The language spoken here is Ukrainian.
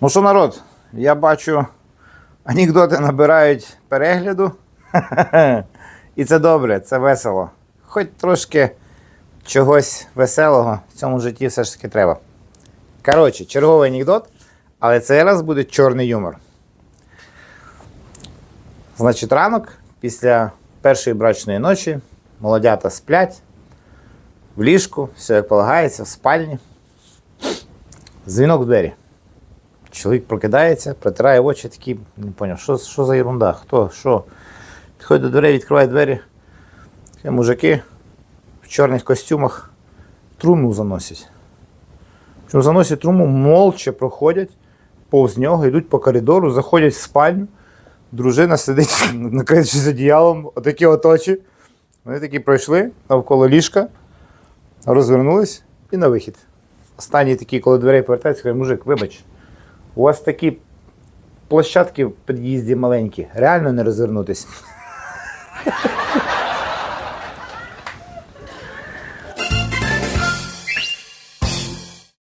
Ну що, народ, я бачу, анекдоти набирають перегляду. І це добре, це весело. Хоч трошки чогось веселого в цьому житті все ж таки треба. Коротше, черговий анекдот, але цей раз буде чорний юмор. Значить, ранок після першої брачної ночі молодята сплять в ліжку, все як полагається, в спальні. Дзвінок в двері. Чоловік прокидається, протирає очі, такий, не поняв, що, що за ерунда, хто, що. Підходить до дверей, відкриває двері. Такі мужики в чорних костюмах труму заносять. Чому заносять труму, молча проходять повз нього, йдуть по коридору, заходять в спальню. Дружина сидить, накрившись одіялом, отакі от очі. Вони такі пройшли навколо ліжка, розвернулись і на вихід. Останній такий, коли дверей повертається, каже, мужик, вибач, у вас такі площадки в під'їзді маленькі, реально не розвернутись.